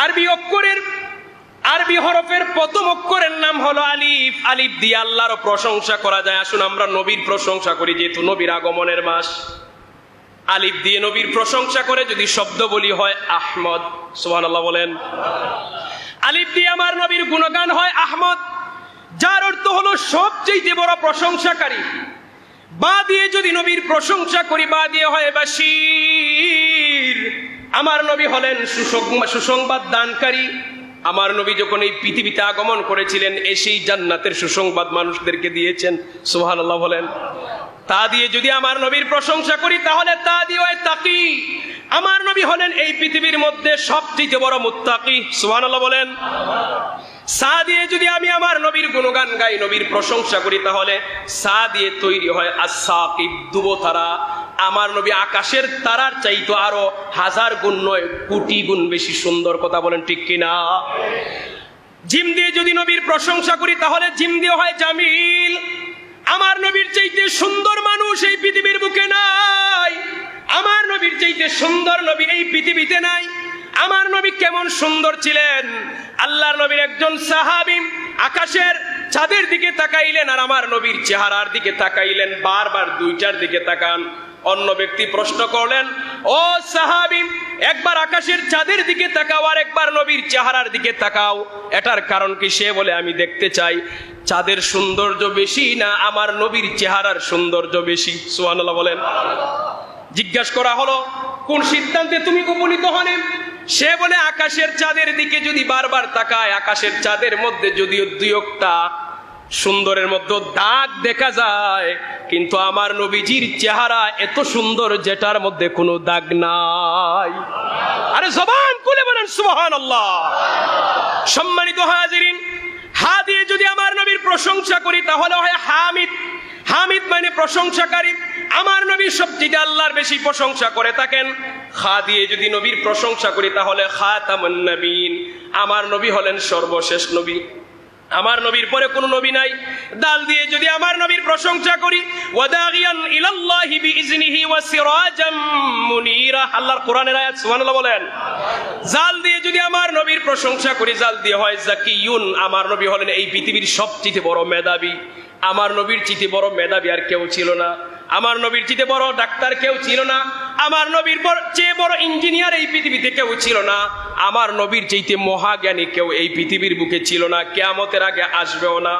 আরবি অক্ষরের, আরবি হরফের প্রথম অক্ষরের নাম হলো আলিফ। আলিফ দিয়ে আল্লাহর প্রশংসা করা যায়। আসুন আমরা নবীর প্রশংসা করি, যেহেতু নবীর আগমনের মাস। আলিফ দিয়ে নবীর প্রশংসা করে যদি শব্দ বলি হয় আহমদ। সোহান আল্লাহ বলেন। আলিফ দিয়ে আমার নবীর গুণগান হয় আহমদ। যার অর্থ হলো সবচেয়ে বড় প্রশংসাকারী। বা দিয়ে যদি নবীর প্রশংসা করি, বা দিয়ে হয় বাসির আমার নবী হলেন সুসংবাদ দানকারী। আমার নবী যখন এই পৃথিবীতে আগমন করেছিলেন, এসেই জান্নাতের সুসংবাদ মানুষদেরকে দিয়েছেন। সোহান আল্লাহ বলেন। তা দিয়ে যদি আমার নবীর প্রশংসা করি, তাহলে তা দিয়ে তাকি। আমার নবী হলেন এই পৃথিবীর মধ্যে সবচেয়ে বড় মুত্তাকি। সোহান আল্লাহ বলেন। সা দিয়ে যদি আমি আমার নবীর গুণগান গাই, নবীর প্রশংসা করি, তাহলে সা দিয়ে তৈরি হয় আসাকিব দুবতারা আমার নবী আকাশের তারার চাইতো আরও হাজার গুণ নয়, কোটি গুণ বেশি সুন্দর কথা বলেন ঠিক কিনা? জিম দিয়ে যদি নবীর প্রশংসা করি, তাহলে জিম দিয়ে হয় জামিল। আমার নবীর চাইতে সুন্দর মানুষ এই পৃথিবীর বুকে নাই। আমার নবীর চাইতে সুন্দর নবী এই পৃথিবীতে নাই। আমার নবী কেমন সুন্দর ছিলেন? আল্লাহর নবীর একজন সাহাবি আকাশের চাঁদের দিকে তাকাইলেন আর আমার নবীর চেহারার দিকে তাকাইলেন, বারবার দুইটার দিকে তাকান। অন্য ব্যক্তি প্রশ্ন করলেন, ও সাহাবি, একবার আকাশের চাঁদের দিকে তাকাও আর একবার নবীর চেহারার দিকে তাকাও। এটার কারণ কি সে বলে আমি দেখতে চাই, চাঁদের সৌন্দর্য বেশি না আমার নবীর চেহারার সৌন্দর্য বেশি? সুবহানাল্লাহ বলেন। জিজ্ঞাসা করা হলো, কোন সিদ্ধান্তে তুমি উপনীত হনে? সে বলে, আকাশের চাঁদের দিকে যদি বারবার তাকায়, আকাশের চাঁদের মধ্যে যদিও দুই সুন্দরের মধ্যে দাগ দেখা যায়, কিন্তু আমার নবীজির চেহারা এত সুন্দর যেটার মধ্যে কোনো দাগ নাই। আরে জবান খুলে বলেন সুবহান আল্লাহ সম্মানিত হাজিরিন হা দিয়ে যদি আমার নবীর প্রশংসা করি, তাহলে হয় হামিদ। হামিদ মানে প্রশংসাকারী। আমার নবী সবচেয়ে আল্লাহর বেশি প্রশংসা করে থাকেন। খা দিয়ে যদি নবীর প্রশংসা করি, তাহলে খাতামুন নবীন। আমার নবী হলেন সর্বশেষ নবী। আমার নবীর পরে কোনো নবী নাই। দাল দিয়ে যদি আমার নবীর প্রশংসা করি, ওয়াদাগিয়ান ইলাল্লাহি বিইজনিহি ওয়া সিরাজাম মুনীরা। আল্লাহর কোরআনের আয়াত, সুবহানাল্লাহ বলেন। জাল দিয়ে যদি আমার নবীর প্রশংসা করি, জাল দিয়ে হয় জাকিয়ুন। আমার নবী হলেন এই পৃথিবীর সবচেয়ে বড় মেধাবী। আমার নবীর চিঠি বড় মেধাবী আর কেউ ছিল না। আমার নবীর চিতে বড় ডাক্তার কেউ ছিল না। আমার নবীর চেয়ে বড় ইঞ্জিনিয়ার এই পৃথিবীতে কেউ ছিল না। আমার নবীর চাইতে মহাজ্ঞানী কেউ এই পৃথিবীর বুকে ছিল না। কেয়ামতের আগে আসবেও না।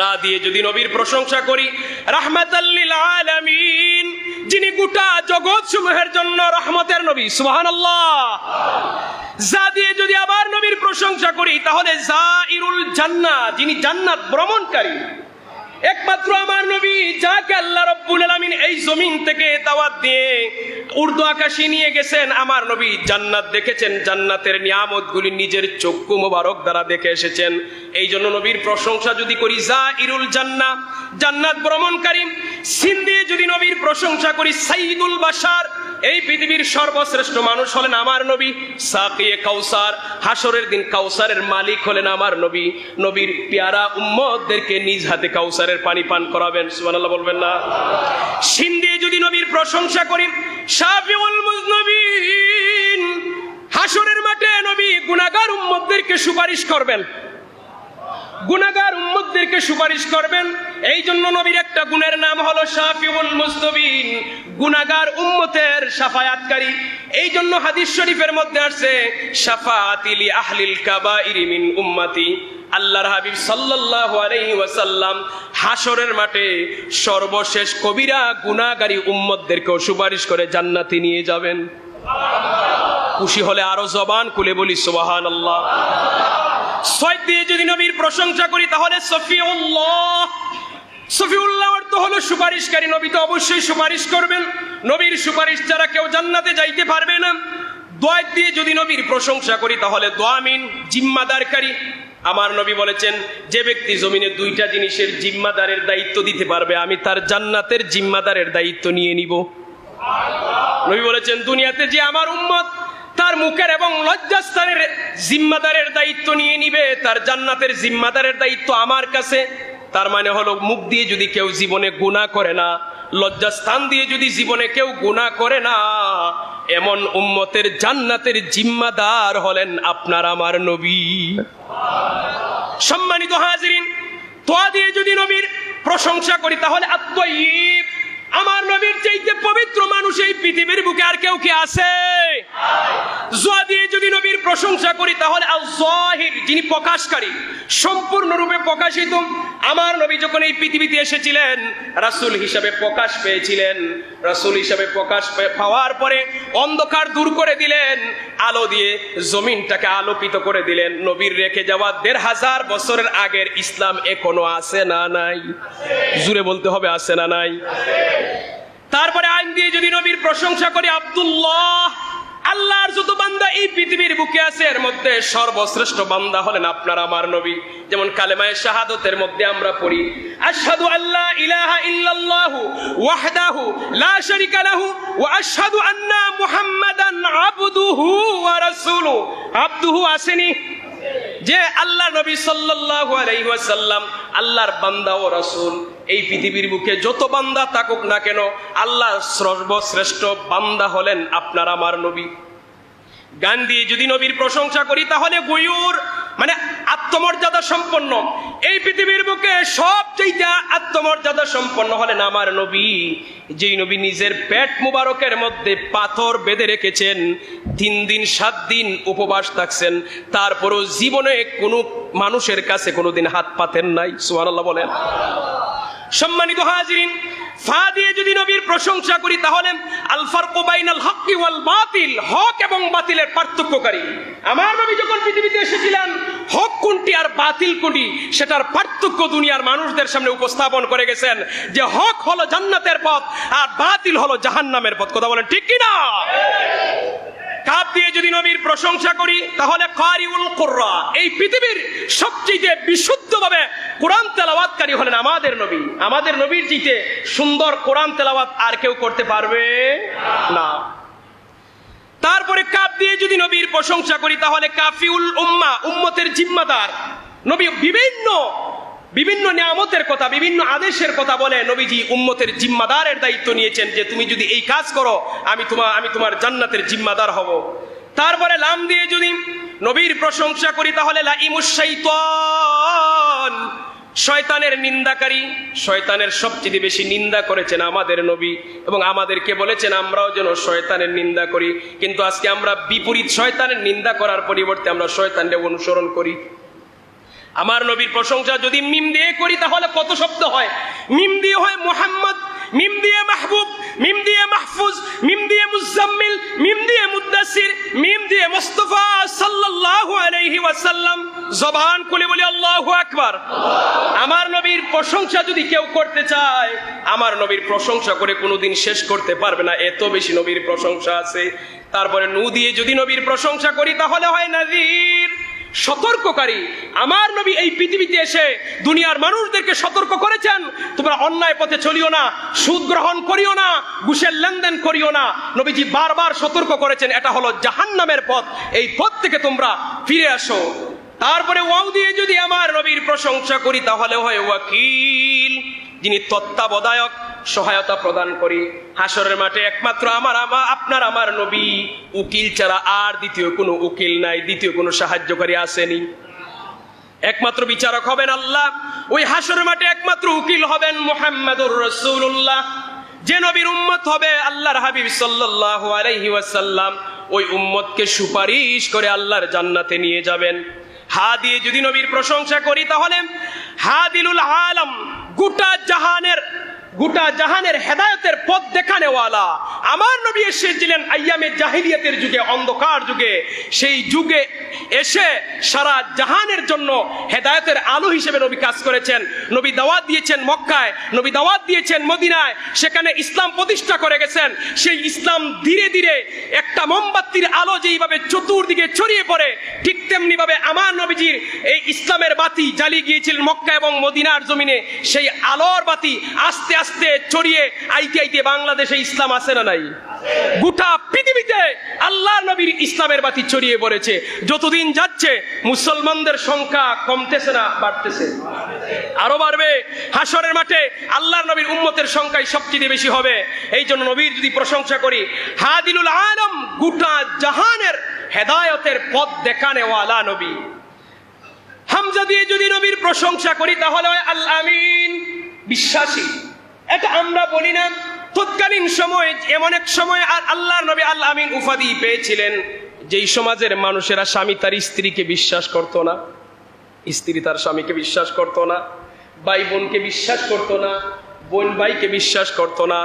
রা দিয়ে যদি নবীর প্রশংসা করি রাহমাতাল্লিল আলামিন, যিনি গোটা জগৎ সমূহের জন্য রহমতের নবী, সুবহানাল্লাহ। যা দিয়ে যদি আবার নবীর প্রশংসা করি, তাহলে জাইরুল জান্নাত যিনি জান্নাত ভ্রমণকারী একমাত্র আমার নবী, যাকে আল্লাহ রব্বুল আলামিন এই জমিন থেকে দাওয়াত দিয়ে উর্দু আকাশে নিয়ে গেছেন, আমার নবী জান্নাত দেখেছেন, জান্নাতের নিয়ামতগুলি নিজের চক্ষু মোবারক দ্বারা দেখে এসেছেন। এই জন্য নবীর প্রশংসা যদি করি যা ইরুল জান্না জান্নাত ভ্রমণকারী, সিন দিয়ে যদি নবীর প্রশংসা করি, সাইদুল বাশার, এই পৃথিবীর সর্বশ্রেষ্ঠ মানুষ হলেন আমার নবী সাকিয়ে কাউসার হাসরের দিন কাউসারের মালিক হলেন আমার নবী। নবীর পেয়ারা উম্মদদেরকে নিজ হাতে কাউসারের পানি পান করাবেন, সুবহানাল্লাহ বলবেন না। সিন দিয়ে যদি নবীর প্রশংসা করি, শাফিউল মুজনবিন হাসরের মাঠে নবী গুনাহগার উম্মতদেরকে সুপারিশ করবেন। গুনাহগার উম্মতদেরকে সুপারিশ করবেন। এই জন্য নবীর একটা গুণের নাম হলো শাফিউল মুস্তবিন গুনাহগার উম্মতের সাফায়াতকারী। এই জন্য হাদিস শরীফের মধ্যে আসছে শাফাআতিলি আহলিল কাবাইরি মিন উম্মতি। আল্লাহর হাবিব সাল্লাল্লাহু আলাইহি ওয়াসাল্লাম হাসরের মাঠে সর্বশেষ কবিরা গুনাহগারী উম্মতদেরকেও সুপারিশ করে জান্নাতে নিয়ে যাবেন। খুশি হলে আরও জবান খুলে বলি, সুবহানাল্লাহ। ছয় দিয়ে যদি নবীর প্রশংসা করি, তাহলে সফিউল্লাহ। সফিউল্লাহ অর্থ হলো সুপারিশকারী, নবী তো অবশ্যই সুপারিশ করবেন। নবীর সুপারিশ ছাড়া কেউ জান্নাতে যাইতে পারবে না। দোয়া দিয়ে যদি নবীর প্রশংসা করি, তাহলে দোয়ামিন জিম্মাদারকারী। আমার নবী বলেছেন, যে ব্যক্তি জমিনে দুইটা জিনিসের জিম্মাদারের দায়িত্ব দিতে পারবে, আমি তার জান্নাতের জিম্মাদারের দায়িত্ব নিয়ে নিব। নবী বলেছেন, দুনিয়াতে যে আমার উম্মত, তার মুখের এবং লজ্জাস্থানের জিম্মাদারের দায়িত্ব নিয়ে নিবে, তার জান্নাতের জিম্মাদারের দায়িত্ব আমার কাছে। তার মানে হলো, মুখ দিয়ে যদি কেউ জীবনে গুণা করে না, লজ্জাস্থান দিয়ে যদি জীবনে কেউ গুণা করে না, এমন উম্মতের জান্নাতের জিম্মাদার হলেন আপনার আমার নবী। সম্মানিত হাজরিন তোয়া দিয়ে যদি নবীর প্রশংসা করি তাহলে আত্মীব আমার নবীর চাইতে পবিত্র মানুষ এই পৃথিবীর বুকে আর কেউ কি আছে? যদি নবীর প্রশংসা করি, তাহলে আল জাহির, যিনি প্রকাশকারী, সম্পূর্ণরূপে প্রকাশিত, আমার নবী যখন এই পৃথিবীতে এসেছিলেন, রাসূল হিসাবে প্রকাশ পেয়েছিলেন। রাসূল হিসাবে প্রকাশ পাওয়ার পরে অন্ধকার দূর করে দিলেন, আলো দিয়ে জমিনটাকে আলোকিত করে দিলেন। নবীর রেখে যাওয়া দেড় হাজার বছরের আগের ইসলাম এখনও আছে না নাই? জুড়ে বলতে হবে, আছে না নাই? তারপরে আইন দিয়ে যদি নবীর প্রশংসা করি, আব্দুল্লাহ, আল্লাহর যত বান্দা এই পৃথিবীর বুকে আছে, এর মধ্যে সর্বশ্রেষ্ঠ বান্দা হলেন আপনার আমার নবী। যেমন কালেমায়ে শাহাদতের মধ্যে আমরা পড়ি, আশহাদু আল্লাহ ইলাহা ইল্লাল্লাহু ওয়াহদাহু লা শারিকা লাহু ওয়া আশহাদু আন্না মুহাম্মাদান আবদুহু ওয়া রাসূলুহু। আবদুহু আসেনি? যে আল্লাহ নবী সাল্লাল্লাহু আলাইহি ওয়াসাল্লাম আল্লাহর বান্দা ও রাসূল। এই পৃথিবীর বুকে যত বান্দা থাকুক না কেন, আল্লাহ সর্বশ্রেষ্ঠ বান্দা হলেন আপনার আমার নবী। গান দিয়ে যদি নবীর প্রশংসা করি, তাহলে গয়ুর মানে আত্মমর্যাদা সম্পন্ন। এই পৃথিবীর বুকে সব চাইতে আত্মমর্যাদা সম্পন্ন হলেন আমার নবী, যেই নবী নিজের পেট মুবারকের মধ্যে পাথর বেঁধে রেখেছেন, তিন দিন, সাত দিন উপবাস থাকছেন। তারপরও জীবনে কোনো মানুষের কাছে কোনোদিন হাত পাতেন নাই, সুবহানাল্লাহ বলেন। সম্মানিত হাজিরিন, ফা দিয়ে যদি নবীর প্রশংসা করি, তাহলে আল ফারকু বাইনাল হক্কি ওয়াল বাতিল, হক এবং বাতিলের পার্থক্যকারী। আমার নবী যখন পৃথিবীতে এসেছিলেন, হক কোনটি আর বাতিল কোনটি, সেটার পার্থক্য দুনিয়ার মানুষদের সামনে উপস্থাপন করে গেছেন যে হক হলো জান্নাতের পথ, আর বাতিল হলো জাহান্নামের পথ। কথা বলেন ঠিক কি না কাপ দিয়ে যদি নবীর প্রশংসা করি, তাহলে কারিউল কুররা, এই পৃথিবীর সবচেয়ে বিশুদ্ধভাবে কোরআন তেলাওয়াতকারী হলেন আমাদের নবী। আমাদের নবীর জিতে সুন্দর কোরআন তেলাওয়াত আর কেউ করতে পারবে না। তারপরে কাপ দিয়ে যদি নবীর প্রশংসা করি, তাহলে কাফিউল উম্মা, উম্মতের জিম্মাদার। নবী বিভিন্ন বিভিন্ন নিয়ামতের কথা, বিভিন্ন আদেশের কথা বলে নবীজি উম্মতের জিম্মাদারের দায়িত্ব নিয়েছেন যে, তুমি যদি এই কাজ করো, আমি তোমার আমি তোমার জান্নাতের জিম্মাদার হব। তারপরে লাম দিয়ে যদি নবীর প্রশংসা করি, তাহলে লাইমুস শাইতান শয়তানের নিন্দাকারী, শয়তানের সবচেয়ে বেশি নিন্দা করেছেন আমাদের নবী এবং আমাদেরকে বলেছেন, আমরাও যেন শয়তানের নিন্দা করি। কিন্তু আজকে আমরা বিপরীত শয়তানের নিন্দা করার পরিবর্তে আমরা শয়তানকে অনুসরণ করি। আমার নবীর প্রশংসা যদি মিম দিয়ে করি, তাহলে কত শব্দ হয়? মিম দিয়ে হয় মোহাম্মদ মিম দিয়ে মাহবুব, মিম দিয়ে মাহফুজ, মিম দিয়ে মুজাম্মিল, মিম দিয়ে মুদাসির মিম দিয়ে মুস্তফা সাল্লাল্লাহু আলাইহি ওয়াসাল্লাম। জবান খুলে বলি, আল্লাহু আকবার। আমার নবীর প্রশংসা যদি কেউ করতে চায়, আমার নবীর প্রশংসা করে কোনোদিন শেষ করতে পারবে না। এত বেশি নবীর প্রশংসা আছে। তারপরে নু দিয়ে যদি নবীর প্রশংসা করি, তাহলে হয় নাজির। সতর্ককারী। আমার নবী এই পৃথিবীতে এসে দুনিয়ার মানুষদেরকে সতর্ক করেছেন। তোমরা অন্যায় পথে চলিও না, সুদ গ্রহণ করিও না, ঘুষের লেনদেন করিও না। নবীজি বারবার সতর্ক করেছেন, এটা হলো জাহান্নামের পথ। এই পথ থেকে তোমরা ফিরে আসো। তারপরে ওয়াও দিয়ে যদি আমার নবীর প্রশংসা করি, তাহলে হয় ওয়াকিল, যিনি তত্ত্বাবধায়ক। সহায়তা প্রদান করি। হাসরের মাঠে একমাত্র আমার আমার আপনার আমার নবী। উকিল ছাড়া আর দ্বিতীয় কোনো উকিল নাই, দ্বিতীয় কোনো সাহায্যকারী আসেনি। একমাত্র বিচারক হবেন আল্লাহ। ওই হাসরের মাঠে একমাত্র উকিল হবেন মোহাম্মদুর রসুল্লাহ যে নবীর উম্মত হবে আল্লাহর হাবিব সাল্লাল্লাহু আলাইহি ওয়াসাল্লাম। ওই উম্মতকে সুপারিশ করে আল্লাহর জান্নাতে নিয়ে যাবেন। হা দিয়ে যদি নবীর প্রশংসা করি তাহলে হাদিলুল আলম গোটা জাহানের গোটা জাহানের হেদায়তের পথ দেখানেওয়ালা। আমার নবী এসেছিলেন আইয়ামে জাহিলিয়াতের যুগে, অন্ধকার যুগে। সেই যুগে এসে সারা জাহানের জন্য হেদায়তের আলো হিসেবে নবী কাজ করেছেন। নবী দাওয়াত দিয়েছেন মক্কায়, নবী দাওয়াত দিয়েছেন মদিনায়, সেখানে ইসলাম প্রতিষ্ঠা করে গেছেন। সেই ইসলাম ধীরে ধীরে একটা মোমবাতির আলো যেইভাবে চতুর্দিকে ছড়িয়ে পড়ে, ঠিক তেমনি ভাবে আমার নবীজির এই ইসলামের বাতি জ্বালিয়ে গিয়েছিলেন মক্কা এবং মদিনার জমিনে। সেই আলোর বাতি আস্তে আস্তে ছড়িয়ে আইতে আইতে বাংলাদেশে ইসলাম আছে না নাই? গোটা পৃথিবীতে আল্লাহ নবীর ইসলামের বাতি ছড়িয়ে পড়েছে। যতদিন যাচ্ছে মুসলমানদের সংখ্যা কমতেছে না, বাড়তেছে। আরও বাড়বে। হাসরের মাঠে আল্লাহর নবীর উম্মতের সংখ্যাই সবচেয়ে বেশি হবে। এই জন্য নবীর যদি প্রশংসা করি, হাদিলুল আলম গোটা জাহানের হেদায়তের পথ দেখানেওয়ালা নবী। হামজা দিয়ে যদি নবীর প্রশংসা করি, তাহলে আল আমিন। বিশ্বাসী। এটা আমরা বলি না। তৎকালীন সময়, এমন এক সময় আর আল্লাহর নবী আল আমিন উপাধি পেয়েছিলেন। যেই সমাজের মানুষেরা স্বামী তার স্ত্রীকে বিশ্বাস করতো না, স্ত্রী তার স্বামীকে বিশ্বাস করতো না, ভাই বোনকে বিশ্বাস করতো না, বোন ভাইকে বিশ্বাস করতো না,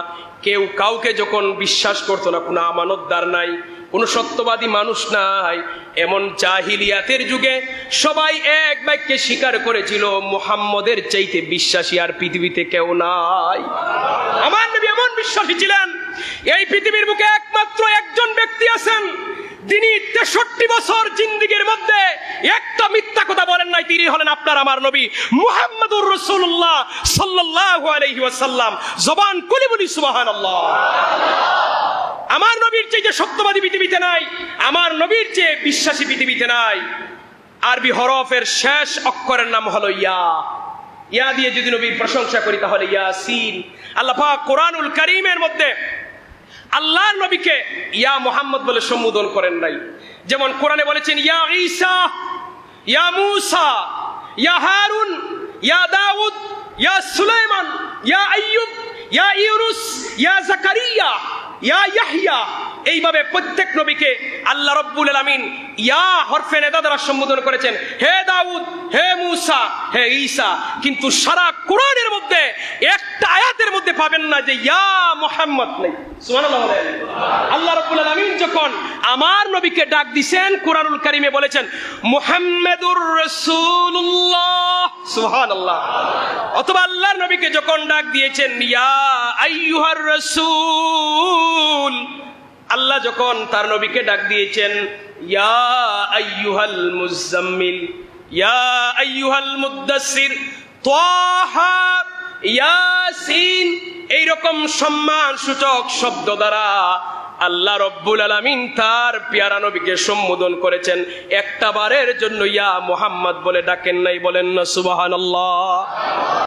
কেউ কাউকে যখন বিশ্বাস করতো না, কোনো আমানতদার নাই, কোনো সত্যবাদী মানুষ নাই, এমন জাহিলিয়াতের যুগে সবাই এক বাক্যে স্বীকার করেছিল, মোহাম্মদের চাইতে বিশ্বাসী আর পৃথিবীতে কেউ নাই। আমার নবী এমন বিশ্বাসী ছিলেন, এই পৃথিবীর বুকে একমাত্র একজন ব্যক্তি আছেন তিনি তেষট্টি বছর জিন্দিগির মধ্যে একটা মিথ্যা কথা বলেন নাই, তিনি হলেন আপনার আমার নবী মুহাম্মদুর রসুল্লাহ সাল্লাল্লাহু আলাইহি ওয়াসাল্লাম। জবান কুলি বলি, সুবহানাল্লাহ। আমার নবীর চেয়ে যে সত্যবাদী পৃথিবীতে নাই, আমার নবীর চেয়ে বিশ্বাসী পৃথিবীতে নাই। আরবি হরফের শেষ অক্ষরের নাম হলো ইয়া। ইয়া দিয়ে যদি নবীর প্রশংসা করি তাহলে ইয়াসিন। আল্লাহ কোরআনুল কারীমের মধ্যে আল্লাহর নবীকে ইয়া মোহাম্মদ বলে সম্বোধন করেন নাই। যেমন কোরআনে বলেছেন, ইয়া ঈসা, ইয়া মুসা, ইয়া হারুন, ইয়া দাউদ, ইয়া সুলাইমান, ইয়া আইয়ুব, ইয়া ইউনুস, ইয়া জাকারিয়া, ইয়া ইয়াহইয়া। এইভাবে প্রত্যেক নবীকে আল্লাহ রব্বুল আলামিন ইয়া হরফে নেদা দ্বারা সম্বোধন করেছেন, হে দাউদ, হে মুসা, হে ঈসা। কিন্তু সারা কোরআনের মধ্যে, একটা আয়াতের মধ্যে পাবেন না যে, ইয়া মোহাম্মদ নেই। আল্লাহ রাব্বুল আলামিন যখন আমার নবীকে ডাক দিছেন, কোরআনুল কারীমে বলেছেন, মুহাম্মাদুর রাসূলুল্লাহ। সুবহানাল্লাহ। অথবা আল্লাহর নবীকে যখন ডাক দিয়েছেন, ইয়া আইয়ুহার রাসূল। আল্লাহ যখন তার নবীকে ডাক দিয়েছেন, ইয়া ইয়া আইয়ুহাল ইয়াসিন সম্মান সূচক শব্দ দ্বারা আল্লাহ রব্বুল আলামিন তার পেয়ারা নবীকে সম্বোধন করেছেন। একটা বারের জন্য ইয়া মোহাম্মদ বলে ডাকেন নাই, বলেন না সুবহানাল্লাহ।